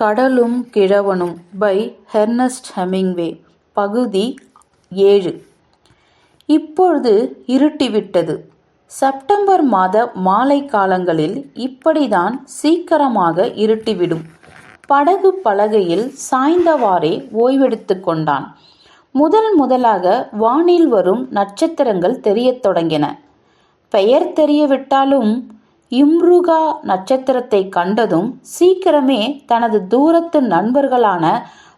கடலும் கிழவனும் by Ernest Hemingway பகுதி ஏழு. இப்பொழுது இருட்டிவிட்டது. செப்டம்பர் மாத மாலை காலங்களில் இப்படிதான் சீக்கிரமாக இருட்டிவிடும். படகு பலகையில் சாய்ந்தவாறே ஓய்வெடுத்து கொண்டான். முதல் முதலாக வானில் வரும் நட்சத்திரங்கள் தெரியத் தொடங்கின. பெயர் தெரியவிட்டாலும் இம்ருகா நட்சத்திரத்தை கண்டதும் சீக்கிரமே தனது தூரத்து நண்பர்களான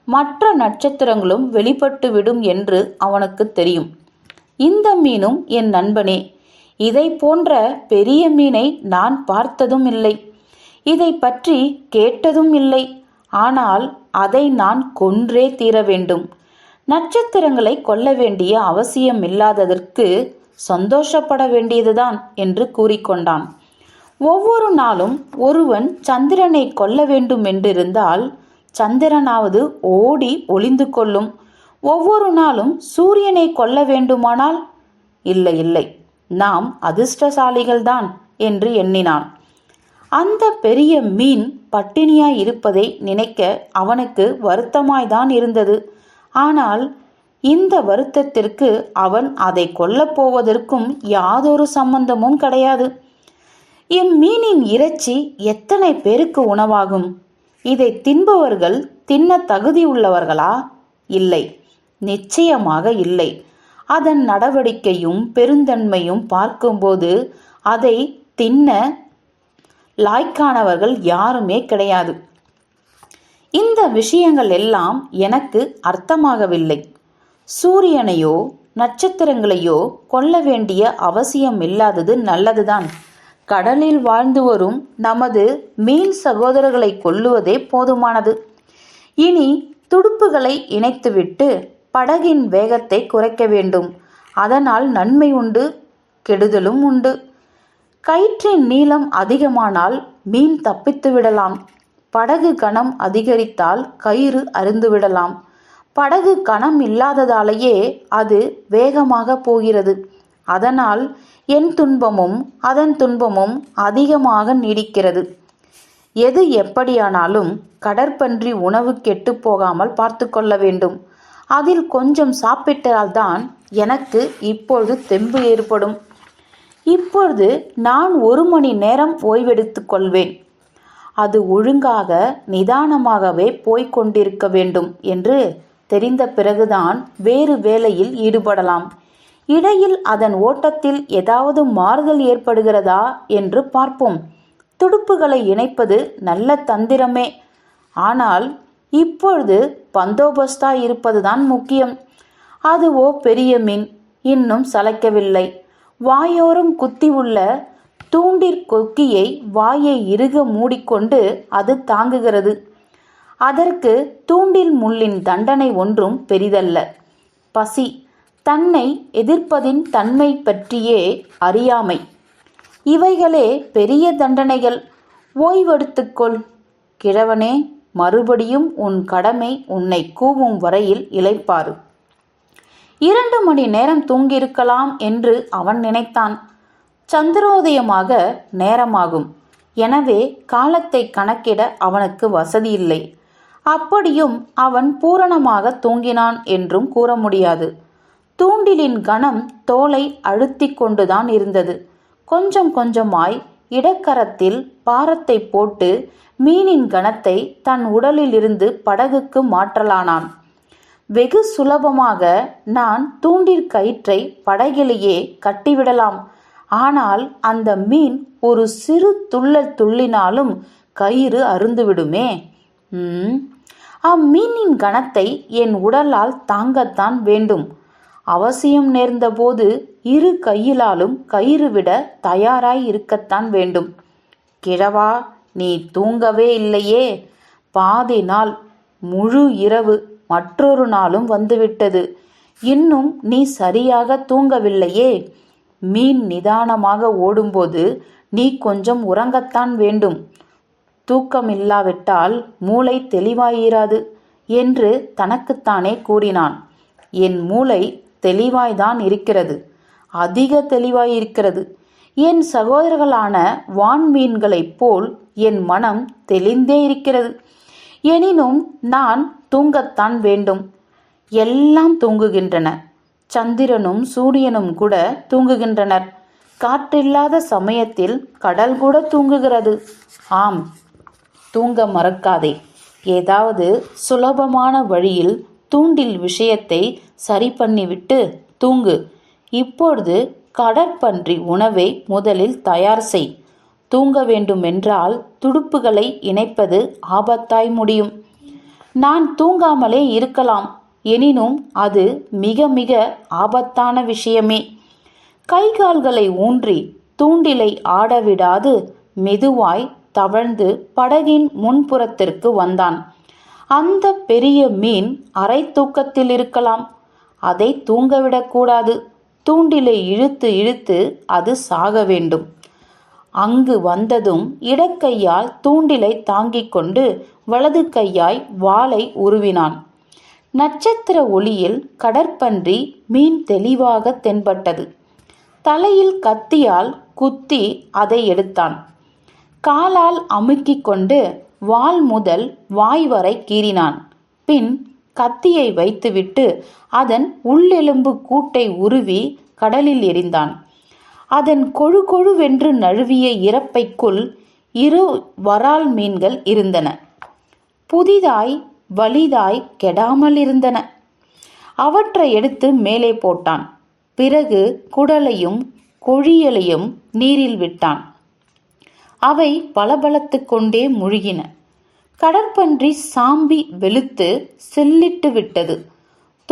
மற்ற நட்சத்திரங்களும் வெளிப்பட்டுவிடும் என்று அவனுக்கு தெரியும். இந்த மீனும் என் நண்பனே இதை போன்ற பெரிய மீனை நான் பார்த்ததும் இல்லை. இதை பற்றி கேட்டதும் இல்லை. ஆனால் அதை நான் கொன்றே தீர வேண்டும். நட்சத்திரங்களை கொல்ல வேண்டிய அவசியம் இல்லாததற்கு சந்தோஷப்பட வேண்டியதுதான் என்று கூறிக்கொண்டான். ஒவ்வொரு நாளும் ஒருவன் சந்திரனை கொல்ல வேண்டும் என்றிருந்தால் சந்திரனாவது ஓடி ஒளிந்து கொள்ளும். ஒவ்வொரு நாளும் சூரியனை கொல்ல வேண்டுமானால்? இல்லை இல்லை. நாம் அதிர்ஷ்டசாலிகள்தான் என்று எண்ணினான். அந்த பெரிய மீன் பட்டினியாய் இருப்பதை நினைக்க அவனுக்கு வருத்தமாய்தான் இருந்தது. ஆனால் இந்த வருத்தத்திற்கு அவன் அதை கொல்லப் போவதற்கும் யாதொரு சம்பந்தமும் கிடையாது. இம்மீனின் இறைச்சி எத்தனை பேருக்கு உணவாகும்? இதை தின்பவர்கள் தின்ன தகுதி உள்ளவர்களா? இல்லை. நிச்சயமாக இல்லை. அதன் நடவடிக்கையும் பெருந்தன்மையும் பார்க்கும்போது அதை தின்ன லாய்க்கானவர்கள் யாருமே கிடையாது. இந்த விஷயங்கள் எல்லாம் எனக்கு அர்த்தமாகவில்லை. சூரியனையோ நட்சத்திரங்களையோ கொல்ல வேண்டிய அவசியம் இல்லாதது நல்லதுதான். கடலில் வாழ்ந்து வரும் நமது மீன் சகோதரர்களை கொல்லுவதே போதுமானது. இனி துடுப்புகளை இணைத்துவிட்டு படகின் வேகத்தை குறைக்க வேண்டும். அதனால் நன்மை உண்டு கெடுதலும் உண்டு. கயிற்றின் நீளம் அதிகமானால் மீன் தப்பித்து விடலாம். படகு கணம் அதிகரித்தால் கயிறு அருந்து விடலாம். படகு கணம் இல்லாததாலேயே அது வேகமாக போகிறது. அதனால் என் துன்பமும் அதன் துன்பமும் அதிகமாக நீடிக்கிறது. எது எப்படியானாலும் கடற்பன்றி உணவு கெட்டு போகாமல் பார்த்து கொள்ள வேண்டும். அதில் கொஞ்சம் சாப்பிட்டால்தான் எனக்கு இப்பொழுது தெம்பு ஏற்படும். இப்பொழுது நான் ஒரு மணி நேரம் ஓய்வெடுத்து கொள்வேன். அது ஒழுங்காக நிதானமாகவே போய்க் கொண்டிருக்க வேண்டும் என்று தெரிந்த பிறகுதான் வேறு வேலையில் ஈடுபடலாம். இடையில் அதன் ஓட்டத்தில் ஏதாவது மாறுதல் ஏற்படுகிறதா என்று பார்ப்போம். துடுப்புகளை இணைப்பது நல்ல தந்திரமே. ஆனால் இப்பொழுது பந்தோபஸ்தா இருப்பதுதான் முக்கியம். அதுவோ பெரிய மீன் இன்னும் சளைக்கவில்லை. வாயோரம் குத்தி உள்ள தூண்டிற் கொக்கியை வாயை இறுக மூடிக்கொண்டு அது தாங்குகிறது. அதற்கு தூண்டில் முள்ளின் தண்டனை ஒன்றும் பெரிதல்ல. பசி தன்னை எதிர்ப்பதின் தன்மை பற்றியே அறியாமை. இவைகளே பெரிய தண்டனைகள். ஓய்வெடுத்துக்கொள் கிழவனே மறுபடியும் உன் கடமை உன்னை கூவும் வரையில் இழைப்பாரு இரண்டு மணி நேரம் தூங்கியிருக்கலாம் என்று அவன் நினைத்தான். சந்திரோதயமாக நேரமாகும். எனவே காலத்தை கணக்கிட அவனுக்கு வசதியில்லை. அப்படியும் அவன் பூரணமாக தூங்கினான் என்றும் கூற முடியாது. தூண்டிலின் கணம் தோலை அழுத்தி கொண்டுதான் இருந்தது. கொஞ்சம் கொஞ்சமாய் இடக்கரத்தில் பாரத்தை போட்டு மீனின் கணத்தை தன் உடலிலிருந்து படகுக்கு மாற்றலானான். வெகு சுலபமாக நான் தூண்டிற் கயிற்றை படகிலேயே கட்டிவிடலாம். ஆனால் அந்த மீன் ஒரு சிறு துள்ளல் துள்ளினாலும் கயிறு அருந்துவிடுமே? அம்மீனின் கணத்தை என் உடலால் தாங்கத்தான் வேண்டும். அவசியம் நேர்ந்தபோது இரு கையிலாலும் கயிறு விட தயாராய் இருக்கத்தான் வேண்டும். கிழவா நீ தூங்கவே இல்லையே. பாதி நாள் முழு இரவு மற்றொரு நாளும் வந்துவிட்டது. இன்னும் நீ சரியாக தூங்கவில்லையே. மீன் நிதானமாக ஓடும்போது நீ கொஞ்சம் உறங்கத்தான் வேண்டும். தூக்கம் இல்லாவிட்டால் மூளை தெளிவாயிராது என்று தனக்குத்தானே கூறினான். என் மூளை தெளிவாய்தான் இருக்கிறது. அதிக தெளிவாயிருக்கிறது என் சகோதரர்களான வான்மீன்களைப் போல் என் மனம் தெளிந்தே இருக்கிறது. எனினும் நான் தூங்கத்தான் வேண்டும். எல்லாம் தூங்குகின்றன. சந்திரனும் சூரியனும் கூட தூங்குகின்றனர். காற்றில்லாத சமயத்தில் கடல் கூட தூங்குகிறது. ஆம் தூங்க மறக்காதே. ஏதாவது சுலபமான வழியில் தூண்டில் விஷயத்தை சரி பண்ணிவிட்டு தூங்கு. இப்பொழுது கடற்பன்றி உணவை முதலில் தயார் செய். தூங்க வேண்டுமென்றால் துடுப்புகளை இணைப்பது ஆபத்தாய் முடியும். நான் தூங்காமலே இருக்கலாம். எனினும் அது மிக மிக ஆபத்தான விஷயமே. கைகால்களை ஊன்றி தூண்டிலை ஆடவிடாது மெதுவாய் தவழ்ந்து படகின் முன்புறத்திற்கு வந்தான். அந்த பெரிய மீன் அரை தூக்கத்தில் இருக்கலாம். அதை தூங்கவிடக்கூடாது தூண்டிலை இழுத்து இழுத்து அது சாக வேண்டும். அங்கு வந்ததும் இடக்கையால் தூண்டிலை தாங்கிக் கொண்டு வலது கையாய் வாளை உருவினான். நட்சத்திர ஒளியில் கடற்பன்றி மீன் தெளிவாக தென்பட்டது. தலையில் கத்தியால் குத்தி அதை எடுத்தான். காலால் அமுக்கிக் கொண்டு வால் முதல் வாய் வரை கீறினான். பின் கத்தியை வைத்துவிட்டு அதன் உள்ளெலும்பு கூட்டை உருவி கடலில் எறிந்தான் அதன் கொழு கொழுவென்று நழுவிய இறப்பைக்குள் இரு வரால் மீன்கள் இருந்தன. புதிதாய் வலிதாய் கெடாமல் இருந்தன. அவற்றை எடுத்து மேலே போட்டான். பிறகு குடலையும் கொழியலையும் நீரில் விட்டான். அவை பளபளத்து கொண்டே முழுகின. கடற்பன்றி சாம்பி வெளுத்து செல்லிட்டு விட்டது.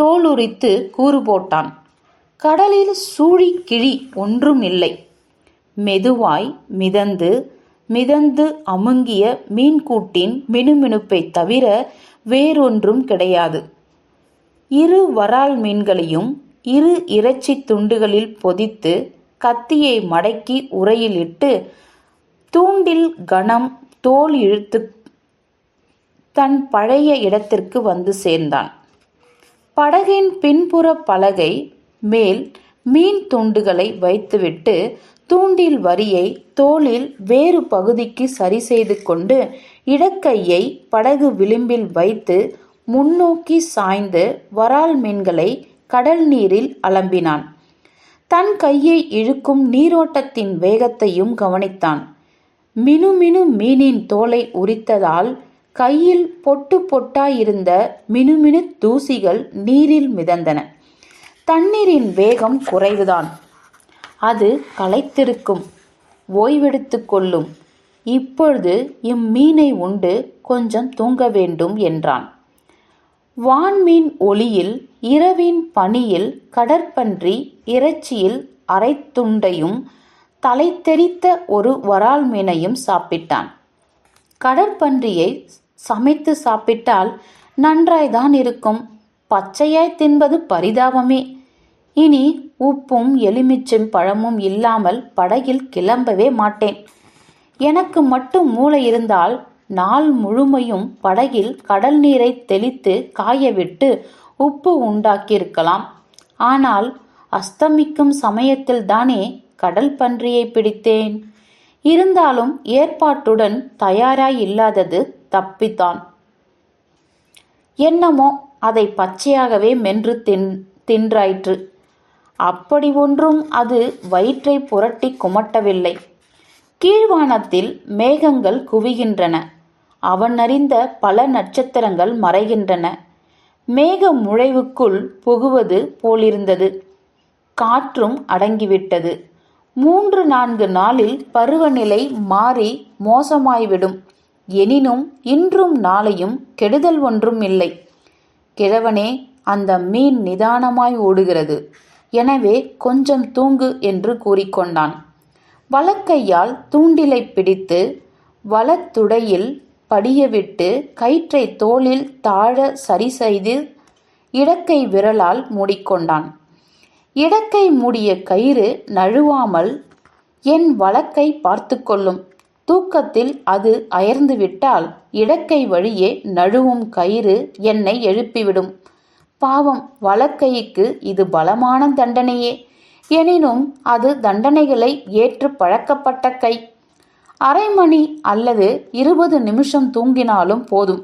தோலுரித்து கூறு போட்டான். கடலில் சூழி கிழி ஒன்றும் இல்லை மெதுவாய் மிதந்து மிதந்து அமுங்கிய மீன்கூட்டின் மினுமினுப்பை தவிர வேறொன்றும் கிடையாது. இரு வரால் மீன்களையும் இரு இறைச்சி துண்டுகளில் பொதித்து கத்தியை மடக்கி உரையில் இட்டு தூண்டில் கணம் தோல் இழுத்து தன் பழைய இடத்திற்கு வந்து சேர்ந்தான். படகின் பின்புற பலகை மேல் மீன் துண்டுகளை வைத்துவிட்டு தூண்டில் வரியை தோளில் வேறு பகுதிக்கு சரி செய்து கொண்டு இடக்கையை படகு விளிம்பில் வைத்து முன்னோக்கி சாய்ந்து வரால் மீன்களை கடல் நீரில் அலம்பினான். தன் கையை இழுக்கும் நீரோட்டத்தின் வேகத்தையும் கவனித்தான். மினுமினு மீனின் தோலை உரித்ததால் கையில் பொட்டு பொட்டாயிருந்த மினுமினு தூசிகள் நீரில் மிதந்தன. தண்ணீரின் வேகம் குறைவுதான். அது களைத்திருக்கும் ஓய்வெடுத்து கொள்ளும். இப்பொழுது இம்மீனை உண்டு கொஞ்சம் தூங்க வேண்டும் என்றான். வான்மீன் ஒளியில் இரவின் பனியில் கடற்பன்றி இறைச்சியில் அரைத்துண்டையும் தலை தெரித்த ஒரு வரால் மீனையும் சாப்பிட்டான். கடற்பன்றியை சமைத்து சாப்பிட்டால் நன்றாய்தான் இருக்கும். பச்சையாய் தின்பது பரிதாபமே. இனி உப்பும் எலுமிச்சும் பழமும் இல்லாமல் படகில் கிளம்பவே மாட்டேன். எனக்கு மட்டும் மூளை இருந்தால் நாள் முழுமையும் படகில் கடல் நீரை தெளித்து காயவிட்டு உப்பு உண்டாக்கியிருக்கலாம். ஆனால் அஸ்தமிக்கும் சமயத்தில் தானே கடல் பன்றியை பிடித்தேன். இருந்தாலும் ஏற்பாட்டுடன் தயாராய் இல்லாதது தப்பித்தான். என்னமோ அதை பச்சையாகவே மென்று தின் தின்றாயிற்று. அப்படி ஒன்றும் அது வயிற்றை புரட்டி குமட்டவில்லை. கீழ்வானத்தில் மேகங்கள் குவிகின்றன. அவன் அறிந்த பல நட்சத்திரங்கள் மறைகின்றன. மேக முழைவுக்குள் புகுவது போலிருந்தது. காற்றும் அடங்கிவிட்டது. மூன்று நான்கு நாளில் பருவநிலை மாறி மோசமாய்விடும். எனினும் இன்றும் நாளையும் கெடுதல் ஒன்றும் இல்லை. கிழவனே அந்த மீன் நிதானமாய் ஓடுகிறது. எனவே கொஞ்சம் தூங்கு என்று கூறிக்கொண்டான். வலக்கையால் தூண்டிலை பிடித்து வலத்துடையில் படியவிட்டு கயிற்றை தோளில் தாழ சரி செய்து இடக்கை விரலால் மூடிக்கொண்டான். இடக்கை மூடிய கயிறு நழுவாமல் என் வழக்கை பார்த்து கொள்ளும். தூக்கத்தில் அது அயர்ந்துவிட்டால் இடக்கை வழியே நழுவும் கயிறு என்னை எழுப்பிவிடும். பாவம் வழக்கைக்கு இது பலமான தண்டனையே. எனினும் அது தண்டனைகளை ஏற்று பழக்கப்பட்ட கை. அரை மணி அல்லது இருபது நிமிஷம் தூங்கினாலும் போதும்.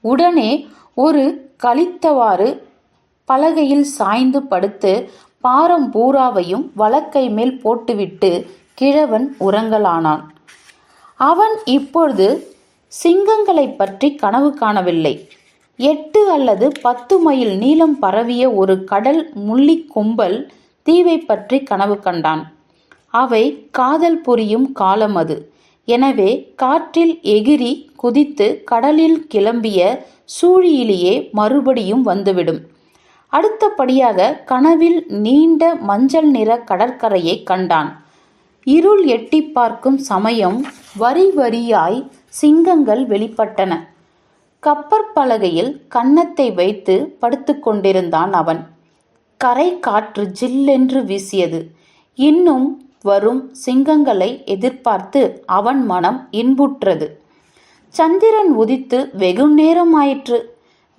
உடனே ஒரு கழித்தவாறு பலகையில் சாய்ந்து படுத்து பாரம் பூராவையும் வலக்கை மேல் போட்டுவிட்டு கிழவன் உறங்கலானான். அவன் இப்பொழுது சிங்கங்களைப் பற்றி கனவு காணவில்லை. எட்டு அல்லது பத்து மைல் நீளம் பரவிய ஒரு கடல் முள்ளிக் கும்பல் தீவைப் பற்றி கனவு கண்டான். அவை காதல் புரியும் காலம் அது. எனவே காற்றில் எகிரி குதித்து கடலில் கிளம்பிய சூழியிலேயே மறுபடியும் வந்துவிடும். அடுத்தபடியாக கனவில் நீண்ட மஞ்சள் நிற கடற்கரையை கண்டான். இருள் எட்டி பார்க்கும் சமயம் வரி வரியாய் சிங்கங்கள் வெளிப்பட்டன. கப்பற்பலகையில் கன்னத்தை வைத்து படுத்துக்கொண்டிருந்தான் அவன். கரை காற்று ஜில்லென்று வீசியது. இன்னும் வரும் சிங்கங்களை எதிர்பார்த்து அவன் மனம் இன்புற்றது. சந்திரன் உதித்து வெகு நேரமாயிற்று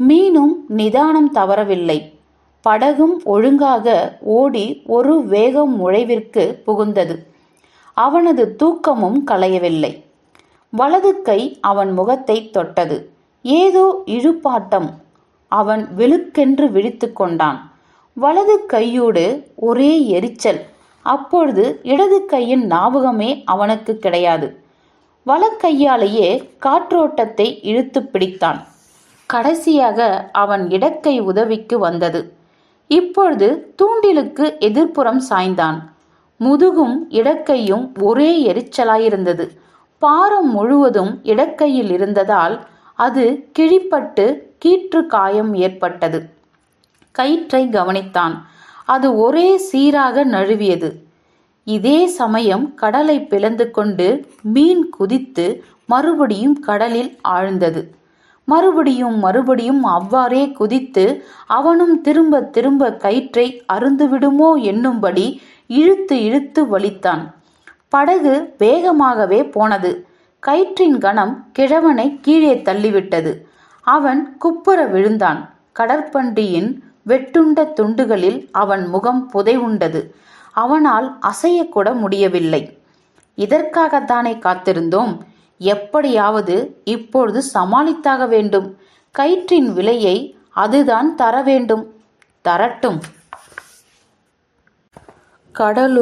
மீனும் நிதானம் தவறவில்லை. படகும் ஒழுங்காக ஓடி ஒரு வேகம் முழைவிற்கு புகுந்தது. அவனது தூக்கமும் களையவில்லை. வலது கை அவன் முகத்தை தொட்டது. ஏதோ இழுப்பாட்டம் அவன் வெளுக்கென்று விழித்து கொண்டான். வலது கையோடு ஒரே எரிச்சல். அப்பொழுது இடது கையின் ஞாபகமே அவனுக்கு கிடையாது. வலக்கையாலேயே காற்றோட்டத்தை இழுத்து பிடித்தான். கடைசியாக அவன் இடக்கை உதவிக்கு வந்தது. இப்பொழுது தூண்டிலுக்கு எதிர்ப்புறம் சாய்ந்தான். முதுகும் இடக்கையும் ஒரே எரிச்சலாயிருந்தது. பாரம் முழுவதும் இடக்கையில் இருந்ததால் அது கிழிப்பட்டு கீற்று காயம் ஏற்பட்டது. கயிற்றை கவனித்தான். அது ஒரே சீராக நழுவியது. இதே சமயம் கடலை பிளந்து கொண்டு மீன் குதித்து மறுபடியும் கடலில் ஆழ்ந்தது. மறுபடியும் மறுபடியும் அவ்வாறே குதித்து அவனும் திரும்ப திரும்ப கயிற்றை அருந்துவிடுமோ என்னும்படி இழுத்து இழுத்து வலித்தான். படகு வேகமாகவே போனது. கயிற்றின் கணம் கிழவனை கீழே தள்ளிவிட்டது. அவன் குப்புற விழுந்தான். கடற்பண்டியின் வெட்டுண்ட துண்டுகளில் அவன் முகம் புதைவுண்டது. அவனால் அசையக்கூட முடியவில்லை. இதற்காகத்தானே காத்திருந்தோம்? எப்படியாவது இப்பொழுது சமாளித்தாக வேண்டும். கயிற்றின் விலையை அதுதான் தர வேண்டும். தரட்டும். கடலும்